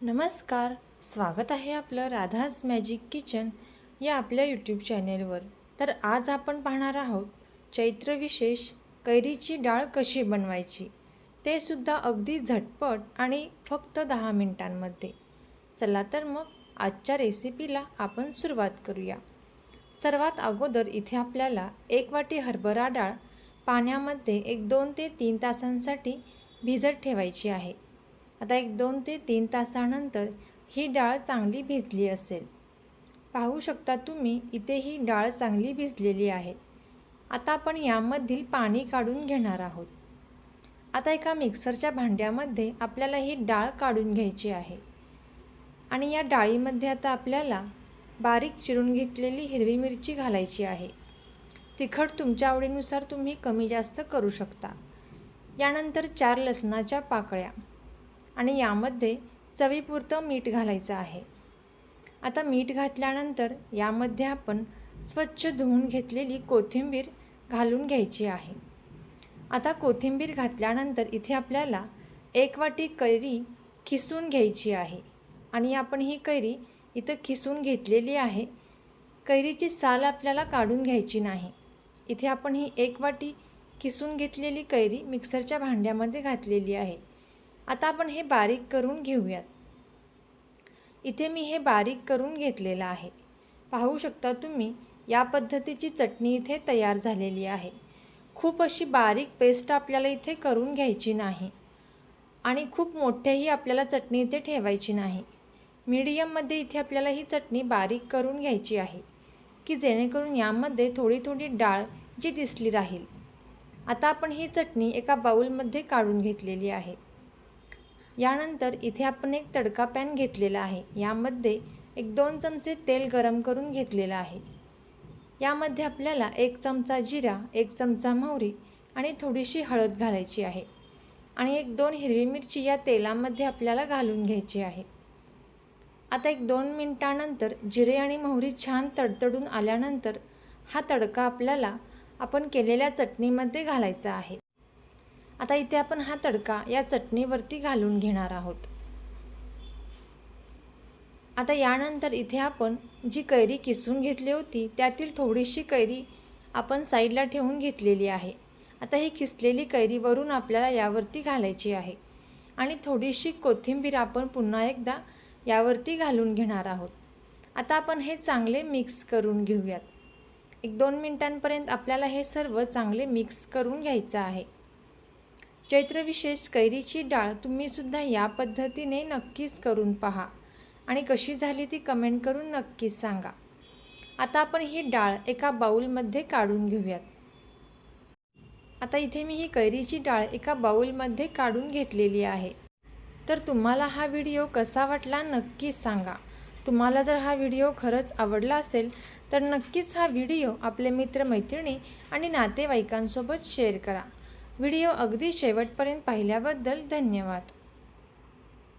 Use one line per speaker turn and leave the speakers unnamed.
नमस्कार स्वागत आहे आपलं राधास मॅजिक किचन या आपल्या यूट्यूब चॅनेलवर तर आज आपण पाहणार आहोत चैत्र विशेष कैरीची डाळ कशी बनवायची? ते सुद्धा अगदी झटपट आणि फक्त दहा मिनिटांमध्ये. चला तर मग आजच्या रेसिपीला आपण सुरुवात करूया. सर्वात अगोदर इथे आपल्याला एक वाटी हरभरा डाळ पाण्यामध्ये एक दोन ते तीन तासांसाठी भिजत ठेवायची आहे. आता एक दोन ते तीन तासानंतर ही डाळ चांगली भिजली असेल. पाहू शकता तुम्ही इथे ही डाळ चांगली भिजलेली आहे. आता आपण यामधील पाणी काढून घेणार आहोत. आता एका मिक्सरच्या भांड्यामध्ये आपल्याला ही डाळ काढून घ्यायची आहे. आणि या डाळीमध्ये आता आपल्याला बारीक चिरून घेतलेली हिरवी मिरची घालायची आहे. तिखट तुमच्या आवडीनुसार तुम्ही कमी जास्त करू शकता. यानंतर चार लसणाच्या पाकळ्या. आणि यामध्ये चवीपुरतं मीठ घालायचं आहे. आता मीठ घातल्यानंतर यामध्ये आपण स्वच्छ धुवून घेतलेली कोथिंबीर घालून घ्यायची आहे. आता कोथिंबीर घातल्यानंतर इथे आपल्याला एक वाटी कैरी खिसून घ्यायची आहे. आणि आपण ही कैरी इथं खिसून घेतलेली आहे. कैरीची साल आपल्याला काढून घ्यायची नाही. इथे आपण ही एक वाटी खिसून घेतलेली कैरी मिक्सरच्या भांड्यामध्ये घातलेली आहे. आता आपण हे बारीक करून घेऊयात. इथे मी हे बारीक करून घेतलेलं आहे. पाहू शकता तुम्ही या पद्धतीची चटणी इथे तयार झालेली आहे. खूप अशी बारीक पेस्ट आपल्याला इथे करून घ्यायची नाही. आणि खूप मोठ्याही आपल्याला चटणी इथे ठेवायची नाही. मीडियममध्ये इथे आपल्याला ही चटणी बारीक करून घ्यायची आहे की जेणेकरून यामध्ये थोडी थोडी डाळ जी दिसली राहील. आता आपण ही चटणी एका बाऊलमध्ये काढून घेतलेली आहे. यानंतर इथे आपण एक तडका पॅन घेतलेला आहे. यामध्ये एक दोन चमचे तेल गरम करून घेतलेलं आहे. यामध्ये आपल्याला एक चमचा जिरा एक चमचा मोहरी आणि थोडीशी हळद घालायची आहे. आणि एक दोन हिरवी मिरची या तेलामध्ये आपल्याला घालून घ्यायची आहे. आता एक दोन मिनटानंतर जिरे आणि मोहरी छान तडतडून आल्यानंतर हा तडका आपल्याला आपण केलेल्या चटणीमध्ये घालायचा आहे. आता इथे आपण हा तडका या चटणीवरती घालून घेणार आहोत. आता यानंतर इथे आपण जी कैरी किसून घेतली होती त्यातील थोडीशी कैरी आपण साईडला ठेवून घेतलेली आहे. आता ही किसलेली कैरी वरून आपल्याला यावरती घालायची आहे. आणि थोडीशी कोथिंबीर आपण पुन्हा एकदा यावरती घालून घेणार आहोत. आता आपण हे चांगले मिक्स करून घेऊयात. एक दोन मिनटांपर्यंत आपल्याला हे सर्व चांगले मिक्स करून घ्यायचं आहे. चैत्रविशेष कैरीची डाळ तुम्हीसुद्धा या पद्धतीने नक्कीच करून पहा. आणि कशी झाली ती कमेंट करून नक्कीच सांगा. आता आपण ही डाळ एका बाऊलमध्ये काढून घेऊयात. आता इथे मी ही कैरीची डाळ एका बाऊलमध्ये काढून घेतलेली आहे. तर तुम्हाला हा व्हिडिओ कसा वाटला नक्कीच सांगा. तुम्हाला जर हा व्हिडिओ खरंच आवडला असेल तर नक्कीच हा व्हिडिओ आपले मित्रमैत्रिणी आणि नातेवाईकांसोबत शेअर करा. व्हिडिओ अगदी शेवटपर्यंत पाहिल्याबद्दल धन्यवाद.